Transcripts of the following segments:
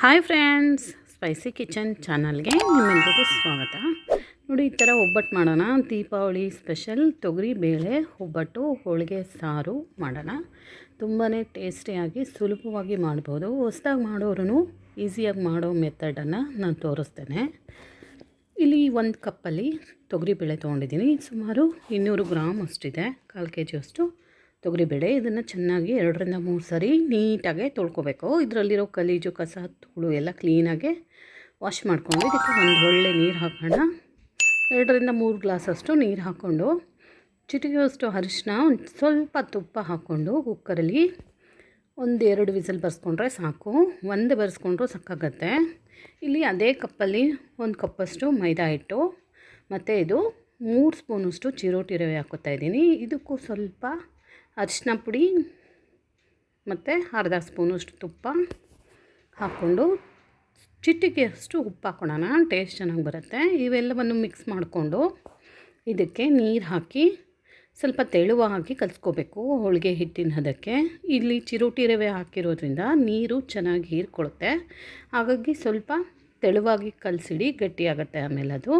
Hi friends spicy kitchen ಚಾನಲ್ಗೆ ನಿಮ್ಮೆಲ್ಲರಿಗೂ ಸ್ವಾಗತ. ನೋಡಿ, ಈ ಥರ ಒಬ್ಬಟ್ಟು ಮಾಡೋಣ. ದೀಪಾವಳಿ ಸ್ಪೆಷಲ್ ತೊಗರಿ ಬೇಳೆ, ಒಬ್ಬಟ್ಟು, ಹೋಳಿಗೆ ಸಾರು ಮಾಡೋಣ. ತುಂಬಾ ಟೇಸ್ಟಿಯಾಗಿ, ಸುಲಭವಾಗಿ ಮಾಡ್ಬೋದು. ಹೊಸ್ದಾಗಿ ಮಾಡೋರು ಈಸಿಯಾಗಿ ಮಾಡೋ ಮೆಥಡನ್ನು ನಾನು ತೋರಿಸ್ತೇನೆ. ಇಲ್ಲಿ ಒಂದು ಕಪ್ಪಲ್ಲಿ ತೊಗರಿಬೇಳೆ ತೊಗೊಂಡಿದ್ದೀನಿ. ಸುಮಾರು ಇನ್ನೂರು ಗ್ರಾಮ್ ಅಷ್ಟಿದೆ, ಕಾಲು ಕೆ ಜಿಯಷ್ಟು ತೊಗರಿಬೇಳೆ ಇದನ್ನು ಚೆನ್ನಾಗಿ ಎರಡರಿಂದ ಮೂರು ಸರಿ ನೀಟಾಗಿ ತೊಳ್ಕೊಬೇಕು. ಇದರಲ್ಲಿರೋ ಕಲೀಜು, ಕಸ ತುಳು ಎಲ್ಲ ಕ್ಲೀನಾಗಿ ವಾಶ್ ಮಾಡಿಕೊಂಡು ಇದಕ್ಕೆ ಒಂದು ಒಳ್ಳೆ ನೀರು ಹಾಕೋಣ. ಎರಡರಿಂದ ಮೂರು ಗ್ಲಾಸಷ್ಟು ನೀರು ಹಾಕ್ಕೊಂಡು ಚಿಟಿಕೆಯಷ್ಟು ಅರಿಶಿನ ಒಂದು ಸ್ವಲ್ಪ ತುಪ್ಪ ಹಾಕ್ಕೊಂಡು ಕುಕ್ಕರಲ್ಲಿ ಒಂದು ಎರಡು ವಿಸಲ್ ಬರ್ಸ್ಕೊಂಡ್ರೆ ಸಾಕು. ಒಂದು ಬರ್ಸ್ಕೊಂಡ್ರೂ ಸಾಕಾಗತ್ತೆ ಇಲ್ಲಿ ಅದೇ ಕಪ್ಪಲ್ಲಿ ಒಂದು ಕಪ್ಪಷ್ಟು ಮೈದಾ ಹಿಟ್ಟು, ಮತ್ತು ಇದು ಮೂರು ಸ್ಪೂನಷ್ಟು ಚಿರೋಟಿ ರವೆ ಹಾಕೋತಾ ಇದ್ದೀನಿ. ಇದಕ್ಕೂ ಸ್ವಲ್ಪ ಅರಿಶಿನ ಪುಡಿ ಮತ್ತು ಅರ್ಧ ಸ್ಪೂನಷ್ಟು ತುಪ್ಪ ಹಾಕ್ಕೊಂಡು ಚಿಟಿಕೆಯಷ್ಟು ಉಪ್ಪು ಹಾಕ್ಕೊಳ್ಳೋಣ ಟೇಸ್ಟ್ ಚೆನ್ನಾಗಿ ಬರುತ್ತೆ. ಇವೆಲ್ಲವನ್ನು ಮಿಕ್ಸ್ ಮಾಡಿಕೊಂಡು ಇದಕ್ಕೆ ನೀರು ಹಾಕಿ ಸ್ವಲ್ಪ ತೆಳುವಾಗಿ ಕಲಿಸ್ಕೋಬೇಕು, ಹೋಳಿಗೆ ಹಿಟ್ಟಿನ ಹದಕ್ಕೆ. ಇಲ್ಲಿ ಚಿರೋಟಿ ರವೆ ಹಾಕಿರೋದ್ರಿಂದ ನೀರು ಚೆನ್ನಾಗಿ ಹೀರ್ಕೊಳ್ಳುತ್ತೆ ಹಾಗಾಗಿ ಸ್ವಲ್ಪ ತೆಳುವಾಗಿ ಕಲಸಿಡಿ, ಗಟ್ಟಿಯಾಗುತ್ತೆ ಆಮೇಲೆ ಅದು.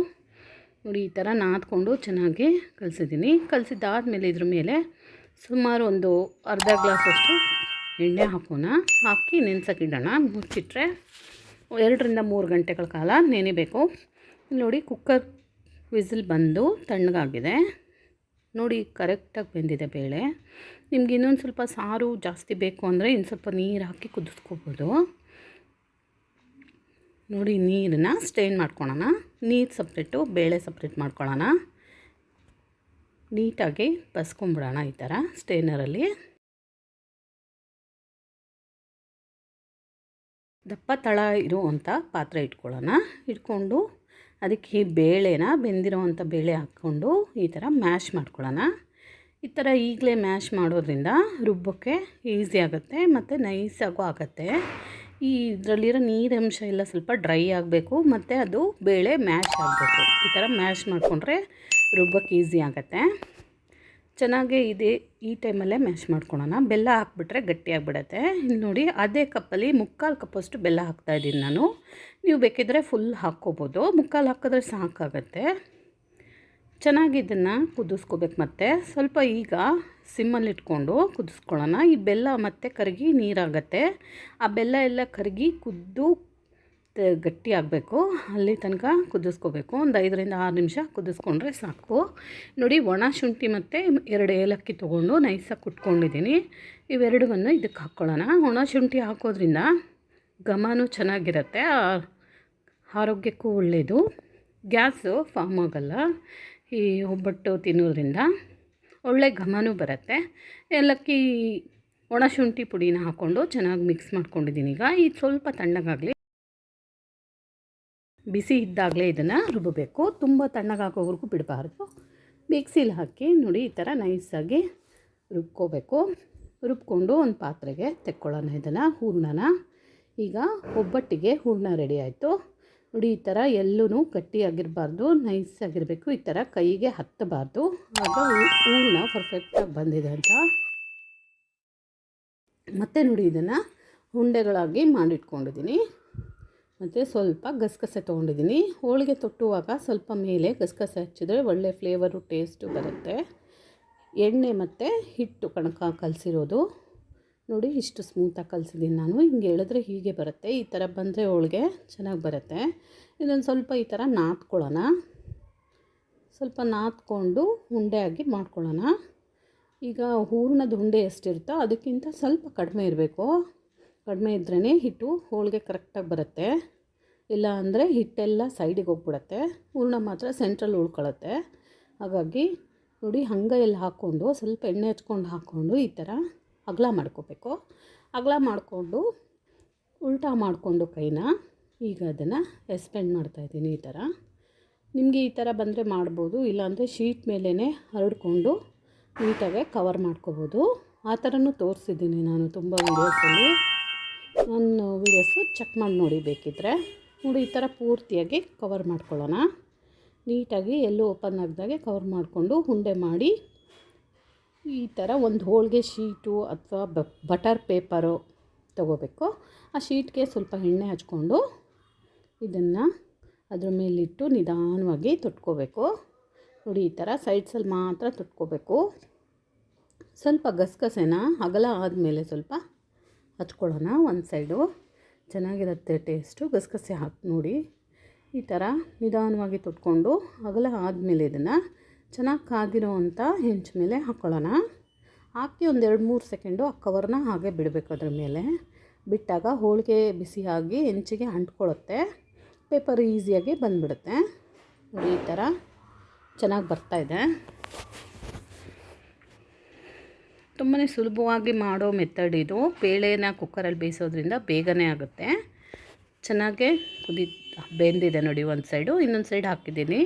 ನೋಡಿ, ಈ ಥರ ನಾದ್ಕೊಂಡು ಚೆನ್ನಾಗಿ ಕಲಿಸಿದ್ದೀನಿ. ಕಲಸಿದ್ದಾದಮೇಲೆ ಇದ್ರ ಮೇಲೆ ಸುಮಾರು ಒಂದು ಅರ್ಧ ಗ್ಲಾಸಷ್ಟು ಎಣ್ಣೆ ಹಾಕೋಣ. ಹಾಕಿ ನೆನೆಸಕ್ಕಿಡೋಣ ಮುಚ್ಚಿಟ್ರೆ ಎರಡರಿಂದ ಮೂರು ಗಂಟೆಗಳ ಕಾಲ ನೆನೆಬೇಕು. ನೋಡಿ, ಕುಕ್ಕರ್ ವಿಸಿಲ್ ಬಂದು ತಣ್ಣಗಾಗಿದೆ. ನೋಡಿ, ಕರೆಕ್ಟಾಗಿ ಬೆಂದಿದೆ ಬೇಳೆ. ನಿಮ್ಗೆ ಇನ್ನೊಂದು ಸ್ವಲ್ಪ ಸಾರು ಜಾಸ್ತಿ ಬೇಕು ಅಂದರೆ ಇನ್ನು ಸ್ವಲ್ಪ ನೀರು ಹಾಕಿ ಕುದಿಸ್ಕೋಬೋದು. ನೋಡಿ, ನೀರನ್ನ ಸ್ಟೇನ್ ಮಾಡ್ಕೊಳ್ಳೋಣ. ನೀರು ಸಪ್ರೇಟು, ಬೇಳೆ ಸಪ್ರೇಟ್ ಮಾಡ್ಕೊಳ್ಳೋಣ. ನೀಟಾಗಿ ಬಸ್ಕೊಂಬಿಡೋಣ ಈ ಥರ ಸ್ಟೇನರಲ್ಲಿ. ದಪ್ಪ ತಳ ಇರುವಂಥ ಪಾತ್ರೆ ಇಟ್ಕೊಳ್ಳೋಣ. ಇಟ್ಕೊಂಡು ಅದಕ್ಕೆ ಈ ಬೇಳೆನ ಬೆಂದಿರೋವಂಥ ಬೇಳೆ ಹಾಕ್ಕೊಂಡು ಈ ಥರ ಮ್ಯಾಶ್ ಮಾಡ್ಕೊಳ್ಳೋಣ. ಈ ಥರ ಈಗಲೇ ಮ್ಯಾಶ್ ಮಾಡೋದ್ರಿಂದ ರುಬ್ಬಕ್ಕೆ ಈಸಿ ಆಗುತ್ತೆ ಮತ್ತು ನೈಸಾಗೂ ಆಗುತ್ತೆ. ಈ ಇದರಲ್ಲಿರೋ ನೀರಂಶ ಎಲ್ಲ ಸ್ವಲ್ಪ ಡ್ರೈ ಆಗಬೇಕು ಮತ್ತು ಅದು ಬೇಳೆ ಮ್ಯಾಶ್ ಆಗಬೇಕು. ಈ ಥರ ಮ್ಯಾಶ್ ಮಾಡಿಕೊಂಡ್ರೆ ರುಬ್ಬಕ್ಕೆ ಈಸಿ ಆಗುತ್ತೆ. ಚೆನ್ನಾಗಿ ಇದೆ ಈ ಟೈಮಲ್ಲೇ ಮ್ಯಾಶ್ ಮಾಡ್ಕೊಳ್ಳೋಣ ಬೆಲ್ಲ ಹಾಕ್ಬಿಟ್ರೆ ಗಟ್ಟಿಯಾಗಿಬಿಡತ್ತೆ ಇಲ್ಲಿ ನೋಡಿ, ಅದೇ ಕಪ್ಪಲ್ಲಿ ಮುಕ್ಕಾಲು ಕಪ್ಪಷ್ಟು ಬೆಲ್ಲ ಹಾಕ್ತಾಯಿದ್ದೀನಿ ನಾನು. ನೀವು ಬೇಕಿದ್ದರೆ ಫುಲ್ ಹಾಕ್ಕೋಬೋದು. ಮುಕ್ಕಾಲು ಹಾಕಿದ್ರೆ ಸಾಕಾಗತ್ತೆ. ಚೆನ್ನಾಗಿ ಇದನ್ನು ಕುದಿಸ್ಕೋಬೇಕು ಮತ್ತು. ಸ್ವಲ್ಪ ಈಗ ಸಿಮ್ಮಲ್ಲಿಟ್ಕೊಂಡು ಕುದಿಸ್ಕೊಳ್ಳೋಣ. ಈ ಬೆಲ್ಲ ಮತ್ತೆ ಕರಗಿ ನೀರಾಗತ್ತೆ. ಆ ಬೆಲ್ಲ ಎಲ್ಲ ಕರಗಿ ಕುದ್ದು ಗಟ್ಟಿ ಆಗಬೇಕು. ಅಲ್ಲಿ ತನಕ ಕುದಿಸ್ಕೋಬೇಕು. ಒಂದು ಐದರಿಂದ ಆರು ನಿಮಿಷ ಕುದಿಸ್ಕೊಂಡ್ರೆ ಸಾಕು. ನೋಡಿ, ಒಣ ಶುಂಠಿ ಮತ್ತು ಎರಡು ಏಲಕ್ಕಿ ತೊಗೊಂಡು ನೈಸಾಗಿ ಕುಟ್ಕೊಂಡಿದ್ದೀನಿ. ಇವೆರಡವನ್ನು ಇದಕ್ಕೆ ಹಾಕ್ಕೊಳ್ಳೋಣ ಒಣ ಶುಂಠಿ ಹಾಕೋದ್ರಿಂದ ಘಮನೂ ಚೆನ್ನಾಗಿರುತ್ತೆ. ಆರೋಗ್ಯಕ್ಕೂ ಒಳ್ಳೆಯದು ಗ್ಯಾಸು ಫಾರ್ಮ್ ಆಗೋಲ್ಲ. ಈ ಒಬ್ಬಟ್ಟು ತಿನ್ನೋದ್ರಿಂದ ಒಳ್ಳೆ ಘಮನೂ ಬರುತ್ತೆ. ಏಲಕ್ಕಿ, ಒಣ ಶುಂಠಿ ಪುಡಿನ ಹಾಕ್ಕೊಂಡು ಚೆನ್ನಾಗಿ ಮಿಕ್ಸ್ ಮಾಡ್ಕೊಂಡಿದ್ದೀನಿ. ಈಗ ಇದು ಸ್ವಲ್ಪ ತಣ್ಣಗಾಗಲಿ ಬಿಸಿ ಇದ್ದಾಗಲೇ ಇದನ್ನು ರುಬ್ಬಬೇಕು. ತುಂಬ ತಣ್ಣಗಾಗೋವರೆಗೂ ಬಿಡಬಾರ್ದು. ಮಿಕ್ಸಿಲಿ ಹಾಕಿ ನೋಡಿ ಈ ಥರ ನೈಸಾಗಿ ರುಬ್ಕೋಬೇಕು. ರುಬ್ಕೊಂಡು ಒಂದು ಪಾತ್ರೆಗೆ ತೆಕ್ಕೊಳ್ಳೋಣ ಇದನ್ನು, ಹೂರ್ಣನ. ಈಗ ಒಬ್ಬಟ್ಟಿಗೆ ಹೂರ್ಣ ರೆಡಿ ಆಯಿತು. ನೋಡಿ ಈ ಥರ ಎಲ್ಲೂ ಗಟ್ಟಿಯಾಗಿರಬಾರ್ದು ನೈಸಾಗಿರಬೇಕು ಈ ಥರ ಕೈಗೆ ಹತ್ತಬಾರ್ದು. ಆಗ ಹೂರ್ಣ ಪರ್ಫೆಕ್ಟಾಗಿ ಬಂದಿದೆ ಅಂತ. ಮತ್ತು ನೋಡಿ ಇದನ್ನು ಉಂಡೆಗಳಾಗಿ ಮಾಡಿಟ್ಕೊಂಡಿದ್ದೀನಿ ಮತ್ತು ಸ್ವಲ್ಪ ಗಸಗಸೆ ತೊಗೊಂಡಿದ್ದೀನಿ. ಹೋಳಿಗೆ ತೊಟ್ಟುವಾಗ ಸ್ವಲ್ಪ ಮೇಲೆ ಗಸಗಸೆ ಹಚ್ಚಿದ್ರೆ ಒಳ್ಳೆ ಫ್ಲೇವರು ಟೇಸ್ಟು ಬರುತ್ತೆ. ಎಣ್ಣೆ ಮತ್ತು ಹಿಟ್ಟು ಕಣಕ ಕಲಸಿರೋದು. ನೋಡಿ ಇಷ್ಟು ಸ್ಮೂತಾಗಿ ಕಲಿಸಿದ್ದೀನಿ ನಾನು. ಹಿಂಗೆ ಹೇಳಿದ್ರೆ ಹೀಗೆ ಬರುತ್ತೆ. ಈ ಥರ ಬಂದರೆ ಹೋಳಿಗೆ ಚೆನ್ನಾಗಿ ಬರುತ್ತೆ. ಇದೊಂದು ಸ್ವಲ್ಪ ಈ ಥರ ನಾದ್ಕೊಳ್ಳೋಣ. ಸ್ವಲ್ಪ ನಾದ್ಕೊಂಡು ಉಂಡೆ ಆಗಿ ಮಾಡ್ಕೊಳ್ಳೋಣ. ಈಗ ಹೂರ್ಣದ ಉಂಡೆ ಎಷ್ಟಿರುತ್ತೋ ಅದಕ್ಕಿಂತ ಸ್ವಲ್ಪ ಕಡಿಮೆ ಇರಬೇಕು. ಕಡಿಮೆ ಇದ್ರೇ ಹಿಟ್ಟು ಹೋಳಿಗೆ ಕರೆಕ್ಟಾಗಿ ಬರುತ್ತೆ. ಇಲ್ಲ ಅಂದರೆ ಹಿಟ್ಟೆಲ್ಲ ಸೈಡಿಗೆ ಹೋಗ್ಬಿಡತ್ತೆ. ಹೂರ್ಣ ಮಾತ್ರ ಸೆಂಟ್ರಲ್ ಉಳ್ಕೊಳ್ಳುತ್ತೆ ಹಾಗಾಗಿ ನೋಡಿ ಹಂಗೈಯಲ್ಲಿ ಹಾಕ್ಕೊಂಡು, ಸ್ವಲ್ಪ ಎಣ್ಣೆ ಹಚ್ಕೊಂಡು ಹಾಕ್ಕೊಂಡು ಈ ಥರ ಅಗಲ ಮಾಡ್ಕೋಬೇಕು. ಅಗಲ ಮಾಡಿಕೊಂಡು ಉಲ್ಟಾ ಮಾಡಿಕೊಂಡು ಕೈನ ಈಗ ಅದನ್ನು ಎಸ್ಪೆಂಡ್ ಮಾಡ್ತಾಯಿದ್ದೀನಿ ಈ ಥರ. ನಿಮಗೆ ಈ ಥರ ಬಂದರೆ ಮಾಡ್ಬೋದು ಇಲ್ಲಾಂದರೆ ಶೀಟ್ ಮೇಲೇ ಹರಡ್ಕೊಂಡು ನೀಟಾಗೆ ಕವರ್ ಮಾಡ್ಕೋಬೋದು. ಆ ಥರನೂ ತೋರಿಸಿದ್ದೀನಿ ನಾನು ತುಂಬ ವೀಡಿಯೋಸಲ್ಲಿ ನನ್ನ ವೀಡಿಯೋಸು ಚೆಕ್ ಮಾಡಿ ನೋಡಿ ಬೇಕಿದ್ದರೆ ನೋಡಿ, ಈ ಥರ ಪೂರ್ತಿಯಾಗಿ ಕವರ್ ಮಾಡ್ಕೊಳ್ಳೋಣ. ನೀಟಾಗಿ ಎಲ್ಲೂ ಓಪನ್ ಆಗದಾಗೆ ಕವರ್ ಮಾಡಿಕೊಂಡು ಉಂಡೆ ಮಾಡಿ, ಈ ಥರ ಒಂದು ಹೋಳಿಗೆ ಶೀಟು ಅಥವಾ ಬಟರ್ ಪೇಪರು ತಗೋಬೇಕು. ಆ ಶೀಟ್ಗೆ ಸ್ವಲ್ಪ ಎಣ್ಣೆ ಹಚ್ಕೊಂಡು ಇದನ್ನು ಅದ್ರ ಮೇಲಿಟ್ಟು ನಿಧಾನವಾಗಿ ತೊಟ್ಕೋಬೇಕು. ನೋಡಿ, ಈ ಥರ ಸೈಡ್ಸಲ್ಲಿ ಮಾತ್ರ ತೊಟ್ಕೋಬೇಕು. ಸ್ವಲ್ಪ ಗಸಗಸೆನ, ಅಗಲ ಆದಮೇಲೆ ಸ್ವಲ್ಪ ಹಚ್ಕೊಳ್ಳೋಣ ಒಂದು ಸೈಡು. ಚೆನ್ನಾಗಿರುತ್ತೆ ಟೇಸ್ಟು. ಗಸಗಸೆ ಹಾಕಿ ನೋಡಿ. ಈ ಥರ ನಿಧಾನವಾಗಿ ತೊಟ್ಕೊಂಡು ಅಗಲ ಆದಮೇಲೆ ಇದನ್ನು ಚೆನ್ನಾಗಿ ಕಾದಿರೋ ಅಂಥ ಹೆಂಚು ಮೇಲೆ ಹಾಕ್ಕೊಳ್ಳೋಣ ಹಾಕಿ ಒಂದು ಎರಡು ಮೂರು ಸೆಕೆಂಡು ಆ ಕವರ್ನ ಹಾಗೆ ಬಿಡಬೇಕು ಅದ್ರ ಮೇಲೆ. ಬಿಟ್ಟಾಗ ಹೋಳಿಗೆ ಬಿಸಿಯಾಗಿ ಹೆಂಚಿಗೆ ಅಂಟ್ಕೊಳ್ಳುತ್ತೆ. ಪೇಪರ್ ಈಸಿಯಾಗಿ ಬಂದುಬಿಡುತ್ತೆ. ನೋಡಿ ಈ ಥರ ಚೆನ್ನಾಗಿ ಬರ್ತಾಯಿದೆ ತುಂಬಾ ಸುಲಭವಾಗಿ ಮಾಡೋ ಮೆಥಡ್ ಇದು. ಬೇಳೆನ ಕುಕ್ಕರಲ್ಲಿ ಬೇಯಿಸೋದ್ರಿಂದ ಬೇಗನೆ ಆಗುತ್ತೆ. ಚೆನ್ನಾಗೆ ಕುದಿ, ಬೆಂದಿದೆ ನೋಡಿ ಒಂದು ಸೈಡು ಇನ್ನೊಂದು ಸೈಡ್ ಹಾಕಿದ್ದೀನಿ.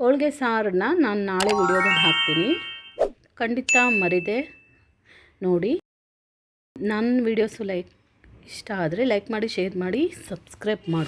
ಹೋಳಿಗೆ ಸಾರನ್ನ ನಾನು ನಾಳೆ ವಿಡಿಯೋದಲ್ಲಿ ಹಾಕ್ತೀನಿ. ಖಂಡಿತ ಮರಿದೆ ನೋಡಿ. ನನ್ನ ವಿಡಿಯೋಸು ಲೈಕ್ ಇಷ್ಟ ಆದರೆ ಲೈಕ್ ಮಾಡಿ ಶೇರ್ ಮಾಡಿ ಸಬ್ಸ್ಕ್ರೈಬ್ ಮಾಡಿ